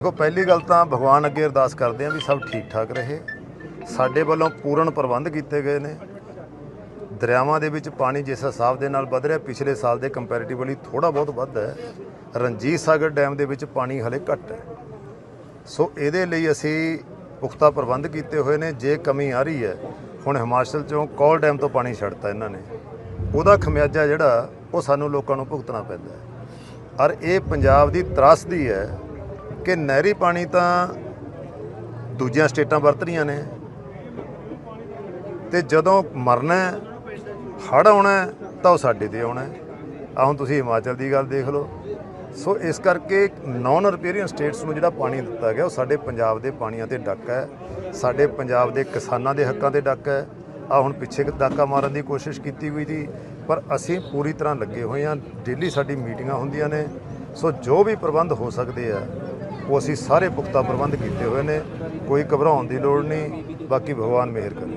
ਦੇਖੋ, ਪਹਿਲੀ ਗੱਲ ਤਾਂ ਭਗਵਾਨ ਅੱਗੇ ਅਰਦਾਸ ਕਰਦੇ ਆਂ ਵੀ ਸਭ ਠੀਕ ਠਾਕ ਰਹੇ। ਸਾਡੇ ਵੱਲੋਂ ਪੂਰਨ ਪ੍ਰਬੰਧ ਕੀਤੇ ਗਏ ਨੇ। ਦਰਿਆਵਾਂ ਦੇ ਵਿੱਚ ਪਾਣੀ ਜਿਸ ਹਿਸਾਬ ਦੇ ਨਾਲ ਵੱਧ ਰਿਹਾ, ਪਿਛਲੇ ਸਾਲ ਦੇ ਕੰਪੈਰੀਟਿਵਲੀ ਥੋੜਾ ਬਹੁਤ ਵੱਧ ਹੈ। ਰਣਜੀਤ ਸਾਗਰ ਡੈਮ ਦੇ ਵਿੱਚ ਪਾਣੀ ਹਲੇ ਘੱਟ ਹੈ। ਸੋ ਇਹਦੇ ਲਈ ਅਸੀਂ ਪੁਖਤਾ ਪ੍ਰਬੰਧ ਕੀਤੇ ਹੋਏ ਨੇ। ਜੇ ਕਮੀ ਆ ਰਹੀ ਹੈ, ਹੁਣ ਹਿਮਾਚਲ ਚੋਂ ਕੌਲ ਡੈਮ ਤੋਂ ਪਾਣੀ ਛੱਡਤਾ ਇਹਨਾਂ ਨੇ। ਉਹਦਾ ਖਮਿਆਜਾ ਜਿਹੜਾ, ਉਹ ਸਾਨੂੰ ਲੋਕਾਂ ਨੂੰ ਭੁਗਤਣਾ ਪੈਂਦਾ ਹੈ। ਔਰ ਇਹ ਪੰਜਾਬ ਦੀ ਤਰਾਸਦੀ ਹੈ ਕਿ ਨਹਿਰੀ ਪਾਣੀ ਤਾਂ ਦੂਜੀਆਂ ਸਟੇਟਾਂ ਵਰਤ ਰਹੀਆਂ ਨੇ। ਤੇ ਜਦੋਂ ਮਰਨਾ ਹੜ ਆਉਣਾ ਤਾਂ ਉਹ ਸਾਡੇ ਤੇ ਆਉਣਾ ਹੈ। ਆਹ ਹੁਣ ਤੁਸੀਂ ਹਿਮਾਚਲ ਦੀ ਗੱਲ ਦੇਖ ਲਓ। ਸੋ ਇਸ ਕਰਕੇ ਨਾਨ ਰਿਪੇਰੀਅਨ ਸਟੇਟਸ ਨੂੰ ਜਿਹੜਾ ਪਾਣੀ ਦਿੱਤਾ ਗਿਆ, ਉਹ ਸਾਡੇ ਪੰਜਾਬ ਦੇ ਪਾਣੀਆਂ ਤੇ ਡੱਕ ਹੈ। ਸਾਡੇ ਪੰਜਾਬ ਦੇ ਕਿਸਾਨਾਂ ਦੇ ਹੱਕਾਂ ਤੇ ਡੱਕ ਹੈ। ਆ ਹੁਣ ਪਿੱਛੇ ਕੁ ਡਾਕਾ ਮਾਰਨ ਦੀ ਕੋਸ਼ਿਸ਼ ਕੀਤੀ ਹੋਈ ਸੀ, ਪਰ ਅਸੀਂ ਪੂਰੀ ਤਰ੍ਹਾਂ ਲੱਗੇ ਹੋਏ ਹਾਂ। ਡੇਲੀ ਸਾਡੀ ਮੀਟਿੰਗਾਂ ਹੁੰਦੀਆਂ ਨੇ। ਸੋ ਜੋ ਵੀ ਪ੍ਰਬੰਧ ਹੋ ਸਕਦੇ ਆ ਉਹ ਅਸੀਂ ਸਾਰੇ ਪੁਖਤਾ ਪ੍ਰਬੰਧ ਕੀਤੇ ਹੋਏ ਨੇ। ਕੋਈ ਘਬਰਾਉਣ ਦੀ ਲੋੜ ਨਹੀਂ। ਬਾਕੀ ਭਗਵਾਨ ਮਿਹਰ ਕਰੇ।